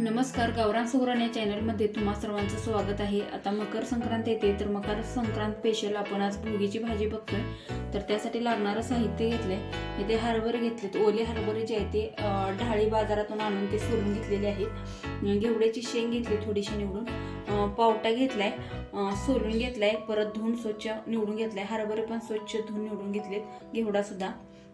नमस्कार गावरान सुगरण या चॅनलमध्ये तुम्हा सर्वांचं स्वागत आहे. आता मकर संक्रांत येते तर मकर संक्रांत स्पेशल आपण आज भोगीची भाजी बघतोय. तर त्यासाठी लागणारं साहित्य घेतलंय. इथे हरभरे घेतलेत. ओले हरभरे जे आहे ते ढाळी बाजारातून आणून ते सोलून घेतलेले आहेत. घेवड्याची शेंग घेतली थोडीशी निवडून. पावटा घेतलाय. सोलून घेतलाय. परत धुवून स्वच्छ निवडून घेतलाय. हरभरे पण स्वच्छ धुवून निवडून घेतलेत. घेवडा सुद्धा.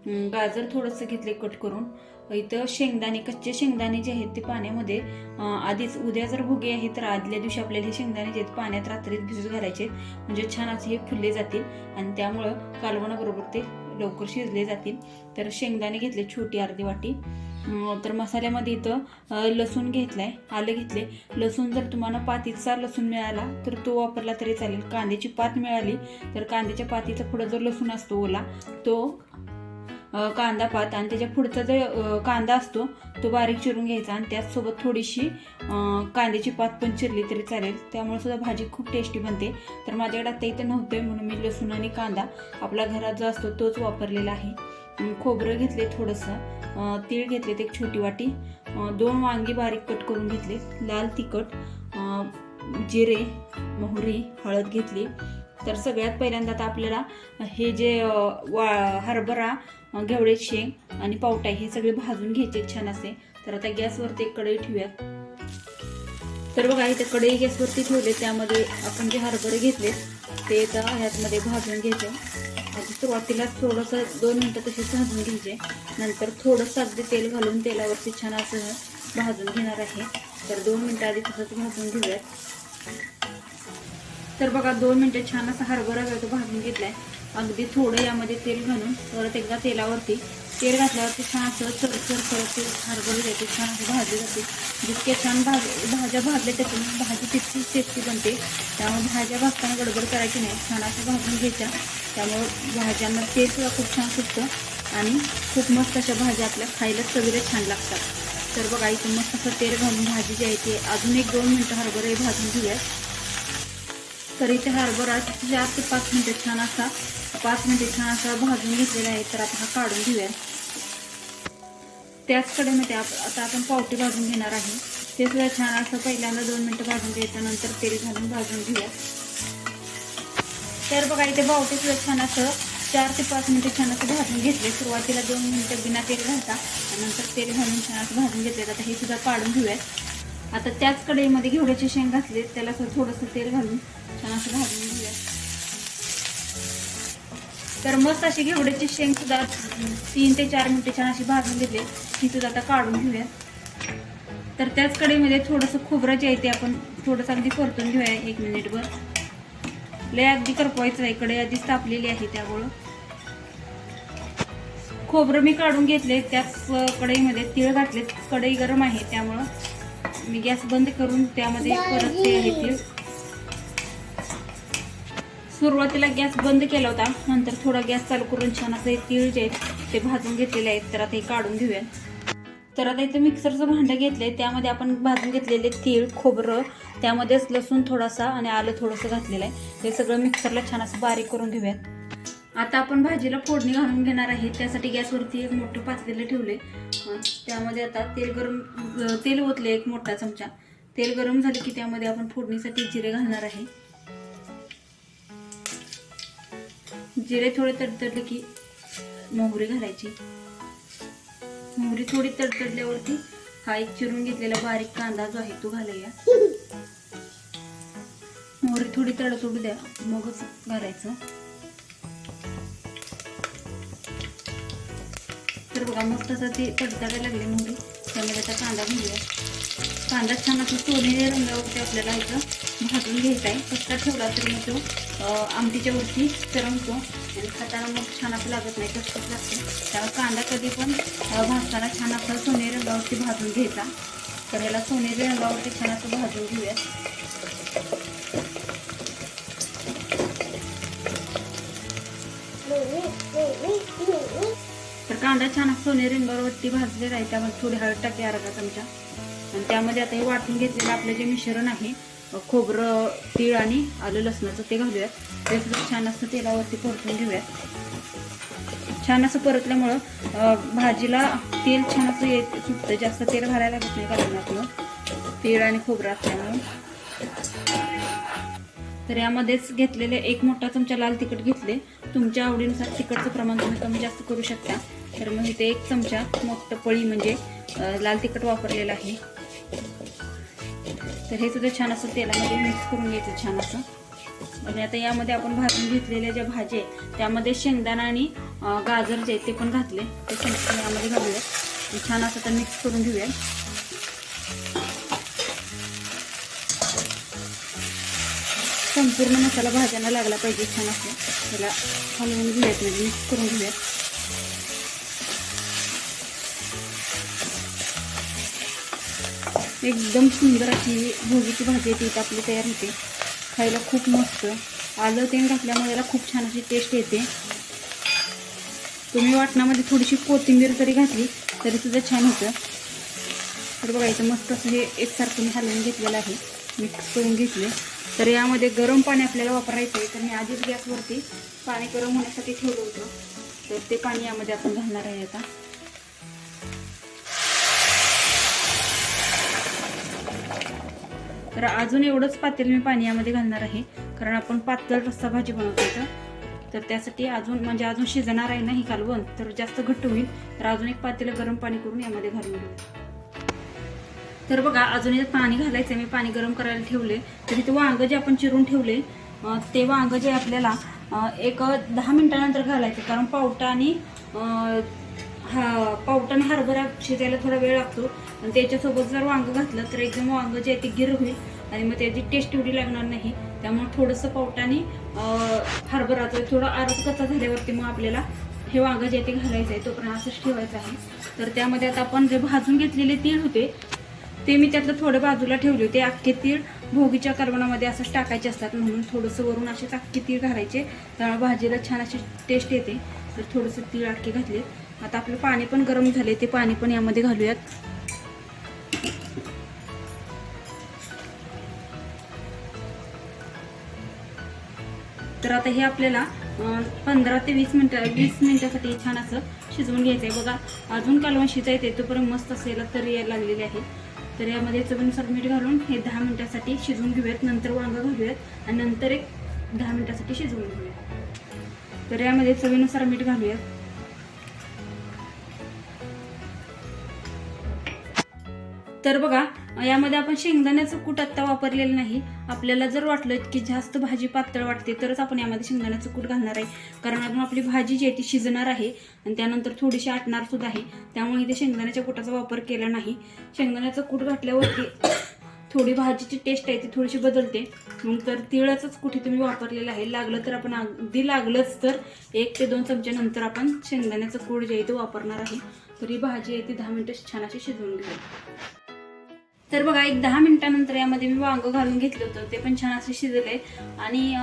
गाजर थोडंसं घेतले कट करून. इथं शेंगदाणे कच्चे शेंगदाणे जे आहेत ते पाण्यामध्ये आधीच उद्या जर भुगे आहे तर आदल्या दिवशी आपल्याला हे शेंगदाणे जे आहेत पाण्यात रात्रीत भिजत घालायचे. म्हणजे छान असे हे फुलले जातील आणि त्यामुळं कालवणाबरोबर ते लवकर शिजले जातील. तर शेंगदाणे घेतले छोटी अर्धी वाटी. तर मसाल्यामध्ये इथं लसूण लसूण आहे आलं घेतले लसूण जर तुम्हाला पातीचा लसूण मिळाला तर तो वापरला तरी चालेल. कांद्याची पात मिळाली तर कांद्याच्या पातीचा पुढं जो लसूण असतो ओला तो कांदा पात आणि त्याच्या पुढचा जो कांदा असतो तो बारीक चिरून घ्यायचा आणि त्याचसोबत थोडीशी कांद्याची पात पण चिरली तरी चालेल. त्यामुळे सुद्धा भाजी खूप टेस्टी बनते. तर माझ्याकडे आता इथं नव्हते म्हणून मी लसूण आणि कांदा आपल्या घरात जो असतो तोच वापरलेला आहे. खोबरं घेतले थोडंसं अ, तीळ घेतलेत एक छोटी वाटी दोन वांगी बारीक कट करून घेतले लाल तिखट जिरे मोहरी हळद घेतली तर सगळ्यात पहिल्यांदा आता आपल्याला हे जे वा हरभरा घेवळे शेंग आणि पावटा हे सगळे भाजून घ्यायचे छान असे. तर आता गॅसवरती एक कढई ठेवूयात तर बघा इथे कढई गॅसवरती ठेवले त्यामध्ये आपण जे हरभरे घेतले ते आता ह्यातमध्ये भाजून घ्यायचे. आधी सुरुवातीला थोडंसं दोन मिनटं तसेच भाजून घ्यायचे. नंतर थोडंसं अगदी तेल घालून तेलावरती छान असं भाजून घेणार आहे. तर दोन मिनटं आधी तसंच भाजून घेऊयात. तर बघा दोन मिनटं छान असा हरभरा जो तो भाजून घेतलाय. अगदी थोडं यामध्ये तेल घालून परत एकदा तेलावरती तेल घातल्यावरती छान असं चरचर करत ते हरभरे जे छान असं भाजले जाते. जितके छान भाज भाज्या भाजल्या त्यातून भाजी तितकी टेस्टी बनते. त्यामुळे भाज्या भाजताना गडबड करायची नाही. छान असं भाजून घ्यायच्या. त्यामुळे भाज्यांना तेल सुद्धा खूप छान सुटतं आणि खूप मस्त अशा भाज्या आपल्या खायला चवीला छान लागतात. तर बघा इथून मस्त असं तेल घालून भाजी जी आहे ती अजून एक दोन मिनटं हरभरे भाजून घेऊयात तर इथे हरभरा चार ते पाच मिनिटं छान असा पाच मिनिटे छान असा भाजून घेतलेला आहे. तर आता हा काढून घेऊया. त्याच कडेमध्ये आप आता आपण पावटी भाजून घेणार आहे. ते सुद्धा छान असं पहिल्यांदा दोन मिनिटं भाजून घ्यायचं नंतर तेल घालून भाजून घेऊया. तर बघा इथे पावटी सुद्धा छान असं चार ते पाच मिनिटे छान असं भाजून घेतले. सुरुवातीला दोन मिनिटं बिना तेल घालता नंतर तेल घालून छान असं भाजून घेतले आता हे सुद्धा काढून घेऊयात आता त्याच कढईमध्ये घेवड्याचे शेंग घातले त्याला असं थोडंसं तेल घालून छान असं भाजून घेऊया. तर मस्त अशी घेवड्याची शेंग सुद्धा तीन ते चार मिनिटे छान अशी भाजून घेतली ती सुद्धा आता काढून घेऊया. तर त्याच कढईमध्ये थोडंसं खोबरं जे आहे ते आपण थोडंसं अगदी परतून घेऊया एक मिनिटभर लय अगदी करपवायचं आहे कढई आधीच तापलेली आहे त्यामुळं. खोबरं मी काढून घेतले त्याच कढईमध्ये तिळ घातले कढई गरम आहे त्यामुळं. मी गॅस बंद करून त्यामध्ये परत ते आहे सुरुवातीला गॅस बंद केला होता नंतर थोडा गॅस चालू करून छान असं हे तीळ जे आहेत ते भाजून घेतलेले आहेत तर आता हे काढून घेऊया. तर आता इथं मिक्सरचं भांडं घेतलंय त्यामध्ये आपण भाजून घेतलेले तीळ खोबरं त्यामध्येच लसूण थोडासा आणि आलं थोडंसं घातलेलं आहे. हे सगळं मिक्सरला छान असं बारीक करून घेऊयात. आता आपण भाजीला फोडणी घालून घेणार आहे. त्यासाठी गॅसवरती एक मोठं पातेलं ठेवले त्यामध्ये आता तेल गरम तेल ओतले एक मोठा चमचा. तेल गरम झाले की त्यामध्ये आपण फोडणीसाठी जिरे घालणार आहे. जिरे थोडे तडतडले की मोहरी घालायची. मोहरी थोडी तडतडल्यावरती हा एक चिरून घेतलेला बारीक कांदा जो आहे तो घालूया. मोहरी थोडी तडतडू द्या. मगच घालायचं. तर बघा मस्त असं ते तडतडायला लागले मोहरी त्यामध्ये आता कांदा घालूया कांदा छान असं सोनेरी रंगावरती आपल्याला इथं भाजून घ्यायचा आहे. कच्चा ठेवला तरी मग तो आमटीच्या वरती तरंगतो आणि खाताना मग छान असं लागत नाही कचकच लागतं. त्यामुळे कांदा कधी पण भाजताना छान आपलं सोनेरी रंगावरती भाजून घ्यायचा. तर ह्याला सोनेरी रंगावरती छान असं भाजून घेऊया तर कांदा छान असं रिंगावरती भाजलेला आहे. त्यामध्ये थोडी हळद टाकी अर्धा चमचा. आणि त्यामध्ये आता हे वाटून घेतलेलं आपलं जे मिश्रण आहे खोबरं तीळ आणि आलं लसणाचं ते घालूयात. ते सुद्धा छान असं तेलावरती परतून घेऊयात. छान असं परतल्यामुळं भाजीला तेल छान असं येत सुटतं. जास्त तेल घालायला लागत नाही कालवणातलं तीळ आणि खोबरं असल्यामुळे तर यामध्येच घेतलेले एक मोठा चमचा लाल तिखट घेतले. तुमच्या आवडीनुसार तिखटचं प्रमाण तुम्ही कमी जास्त करू शकता. तर मग इथे एक चमचा मोठं पळी म्हणजे लाल तिखट वापरलेलं आहे. तर हे सुद्धा छान असं तेलामध्ये मिक्स करून घ्यायचं छान असं. आणि आता यामध्ये आपण भाजून घेतलेल्या ज्या भाज्या आहेत त्यामध्ये शेंगदाणा आणि गाजर जे आहेत ते पण घातले. ते संपूर्ण यामध्ये घालूया. छान असं तर मिक्स करून घेऊया. संपूर्ण मसाला भाज्यांना लागला पाहिजे छान असं. त्याला हलवून घेऊयात म्हणजे मिक्स करून घेऊयात. एकदम सुंदर अशी भोगीची भाजी आहे ती इथं आपली तयार होते. खायला खूप मस्त. आलं ते घातल्यामुळे याला खूप छान अशी टेस्ट येते. तुम्ही वाटणामध्ये थोडीशी कोथिंबीर जरी घातली तरी सुद्धा छान होतं. तर बघा इथं मस्त असं हे एकसारखं मी हलवून घेतलेलं आहे. मिक्स करून घेतले तर यामध्ये गरम पाणी आपल्याला वापरायचं आहे. तर मी आधीच गॅसवरती पाणी गरम होण्यासाठी ठेवलं होतं. तर ते पाणी यामध्ये आपण घालणार आहे आता. तर अजून एवढंच पातेल मी पाणी यामध्ये घालणार आहे. कारण आपण पातळ रस्सा भाजी बनवतो तर त्यासाठी अजून म्हणजे अजून शिजणार आहे ना ही कालवण तर जास्त घट्ट होईल. तर अजून एक पातेलं गरम पाणी करून यामध्ये घालून घेऊ. तर बघा अजून यात पाणी घालायचं मी पाणी गरम करायला ठेवले तर इथे वांगं जे आपण चिरून ठेवले ते वांगं जे आपल्याला एक दहा मिनिटानंतर घालायचं. कारण पावटा आणि हा पावटा हरभरा शिजायला थोडा वेळ लागतो. आणि त्याच्यासोबत जर वांग घातलं तर एकदम वांग जे आहे ते गिर होईल. आणि मग त्याची टेस्ट एवढी लागणार नाही. त्यामुळे थोडंसं पावटाने हरभराचं थोडं आरत कच्चा झाल्यावरती मग आपल्याला हे वांग जे आहे ते घालायचं आहे तोपर्यंत असंच ठेवायचं आहे. तर त्यामध्ये आता आपण जे भाजून घेतलेले तीळ होते ते मी त्यातलं थोडं बाजूला ठेवले होते. अख्खे तीळ भोगीच्या करवणामध्ये असंच टाकायचे असतात. म्हणून थोडंसं वरून असेच अख्खे तीळ घालायचे. त्यामुळे भाजीला छान अशी टेस्ट येते. तर थोडंसं तीळ अख्खे घातले आता आपलं पाणी पण गरम झाले ते पाणी पण यामध्ये घालूयात. तर आता हे आपल्याला पंधरा ते वीस मिनिटं वीस मिनिटासाठी छान असं शिजवून घ्यायचं आहे बघा अजून कालवण शिजायचं आहे तोपर्यंत मस्त असेल तर या लागलेले आहे. तर यामध्ये चवीनुसार मीठ घालून हे दहा मिनिटासाठी शिजवून घेऊयात. नंतर वांगं घालूयात आणि नंतर एक दहा मिनिटासाठी शिजवून घेऊयात. तर यामध्ये चवीनुसार मीठ घालूयात. तर बघा यामध्ये आपण शेंगदाण्याचं कूट आत्ता वापरलेलं नाही. आपल्याला जर वाटलं की जास्त भाजी पातळ वाटते तरच आपण यामध्ये शेंगदाण्याचं कूट घालणार आहे. कारण अजून आपली भाजी जी आहे ती शिजणार आहे आणि त्यानंतर थोडीशी आटणार सुद्धा आहे. त्यामुळे इथे शेंगदाण्याच्या कुटाचा वापर केला नाही. शेंगदाण्याचं कूट घातल्यावरती थोडी भाजीची टेस्ट आहे ती थोडीशी बदलते. मग तर तिळाचंच कुठे तुम्ही वापरलेलं आहे. लागलं तर आपण अगदी लागलंच तर एक ते दोन चमच्यानंतर आपण शेंगदाण्याचं कूट जे आहे ते वापरणार आहे. तर ही भाजी आहे ती दहा मिनटं छान अशी शिजवून घेऊ. तर बघा एक दहा मिनिटानंतर यामध्ये मी वांग घालून घेतलं होतं. ते पण छान असं शिजलंय आणि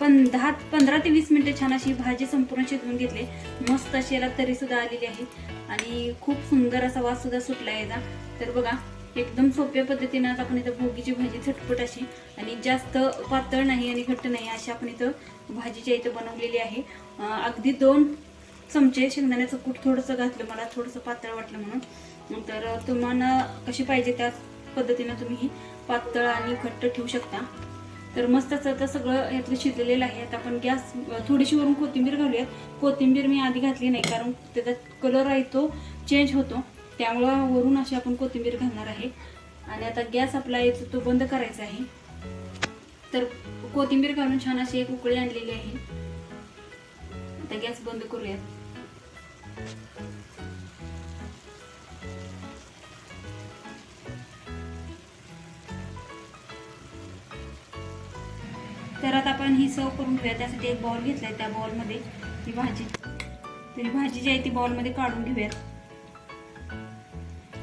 पण दहा पंधरा ते वीस मिनिटं छान अशी भाजी संपूर्ण शिजवून घेतली. मस्त अशी याला तरी सुद्धा आलेली आहे. आणि खूप सुंदर असा वास सुद्धा सुटला याचा. तर बघा एकदम सोप्या पद्धतीनं आज आपण इथं भोगीची भाजी झटपट अशी. आणि जास्त पातळ नाही आणि घट्ट नाही अशी आपण इथं भाजीच्या इथं बनवलेली आहे. अगदी दोन चमचे शेंगदाण्याचं कूट थोडंसं घातलं मला थोडंसं पातळ वाटलं म्हणून. तर तुम्हाला कशी पाहिजे त्याच पद्धतीनं तुम्ही ही पातळ आणि घट्ट ठेवू शकता. तर मस्त आता सगळं यातलं शिजलेलं आहे. आता आपण गॅस थोडीशी वरून कोथिंबीर घालूयात. कोथिंबीर मी आधी घातली नाही कारण त्याचा कलर आहे तो चेंज होतो. त्यामुळं वरून अशी आपण कोथिंबीर घालणार आहे. आणि आता गॅस आपला येतो तो बंद करायचा आहे. तर कोथिंबीर घालून छान अशी एक उकळी आणलेली आहे. आता गॅस बंद करूयात. तर आता आपण ही सर्व करून घेऊया. त्यासाठी एक बॉल घेतलाय त्या बॉलमध्ये ती भाजी. तर भाजी जी आहे ती बॉलमध्ये काढून घेऊयात.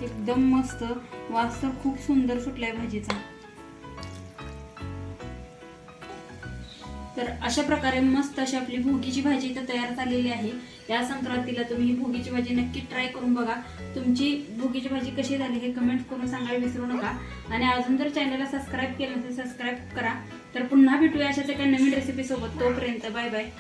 एकदम मस्त. वास तर खूप सुंदर सुटलाय भाजीचा. तर अशा प्रकारे मस्त अशी आपली भोगीची भाजी इथं तयार झालेली आहे. या संक्रांतीला तुम्ही ही भोगीची भाजी नक्की ट्राय करून बघा. तुमची भोगीची भाजी कशी झाली हे कमेंट करून सांगायला विसरू नका. आणि अजून जर चॅनलला सबस्क्राईब केलं तर सबस्क्राईब करा. तर पुन्हा भेटूया अशाच एका नवीन रेसिपी सोबत. तोपर्यंत बाय बाय